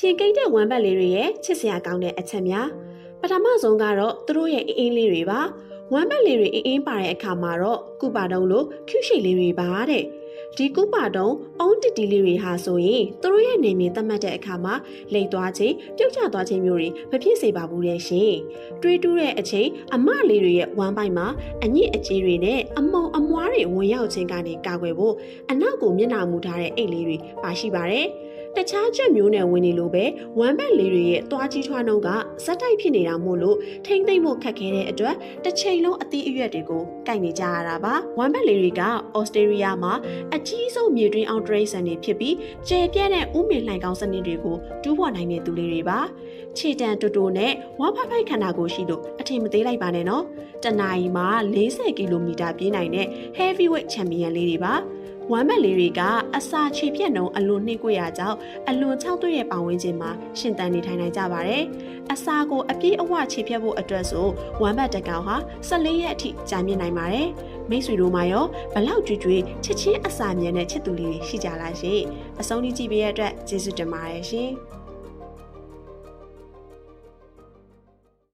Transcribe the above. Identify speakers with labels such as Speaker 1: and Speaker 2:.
Speaker 1: ဖြေကိတ်တဲ့ဝမ်းဘက်လေးတွေရဲ့ချစ်စရာကောင်းတဲ့အချက်များပထမဆုံးကတော့သူတို့ရဲ့အင်းအင်းလေးတွေပါဝမ်းဘက်လေးတွေအင်းအင်းပါတဲ့အခါမှာတော့ကုပါတုံးလို့ကျူရှိလေးတွေပါတဲ့ဒီကုပါတုံးအုံးတစ်တီလေးတွေဟာဆိုရင်သူတို့ရဲ့နေမည်သတ်မှတ်တဲ့အခါမှာလိတ်သွားခြင်းပြုတ်ကျသွားခြင်းမျိုးတွေမဖြစ်စေပါဘူးတဲ့ရှင်တွေးတူးတဲ့အချိန်အမလေးတွေရဲ့ဝမ်းပိုက်မှာအညစ်အကြေးတွေနဲ့အမုံအမွားတွေဝင်ရောက်ခြင်းကနေကာကွယ်ဖို့အနောက်ကိုမျက်နှာမူထားတဲ့အိတ်လေးတွေပါရှိပါတယ် တခြားချက်မျိုးနဲ့ဝင်နေလို့ပဲဝမ်းဘက်လေးတွေရဲ့သွားကြီးထွားနှုံးကဇက်တိုက်ဖြစ်နေတာမို့လို့ထိမ့်သိမ့်ဖို့ခက်ခဲတဲ့အတွက်တစ်ချိန်လုံးအသီးအရွက်တွေကိုကိုက်နေကြရတာပါဝမ်းဘက်လေးတွေကဩစတြေးလျမှာအကြီးဆုံးမြေတွင်းအောင်တရိတ်ဆန်တွေဖြစ်ပြီးကျယ်ပြန့်တဲ့ဥမင်လှိုင်ကောင်းစနစ်တွေကိုတူးဖော်နိုင်တဲ့သူလေးတွေပါခြေတံတူတူနဲ့ဝါဖိုက်ဖိုက်ခန္ဓာကိုယ်ရှိလို့အထင်မသေးလိုက်ပါနဲ့နော်တနအီမှာ40ကီလိုမီတာပြေးနိုင်တဲ့ heavyweight champion လေးတွေပါ ဝမ်းမက်လေးတွေကအစာခြေပြက်နှုံအလွန်နှိမ့်ကွေရကြောင်းအလွန်၆သွေးရဲ့ပတ်ဝန်းကျင်မှာရှင်သန်နေထိုင်နိုင်ကြပါတယ်။အစာကိုအပြည့်အဝခြေပြက်ဖို့အတွက်ဆိုဝမ်းမက်တကောင်ဟာ14ရက်အထိကြာမြင့်နိုင်ပါတယ်။မိတ်ဆွေတို့မှရောဘလောက်ကြွကြွချစ်ချင်းအစာမြဲတဲ့ချစ်သူလေးတွေရှိကြလားရှင်။အဆုံးထိကြည့်ပေးရတဲ့အတွက်ကျေးဇူးတင်ပါတယ်ရှင်။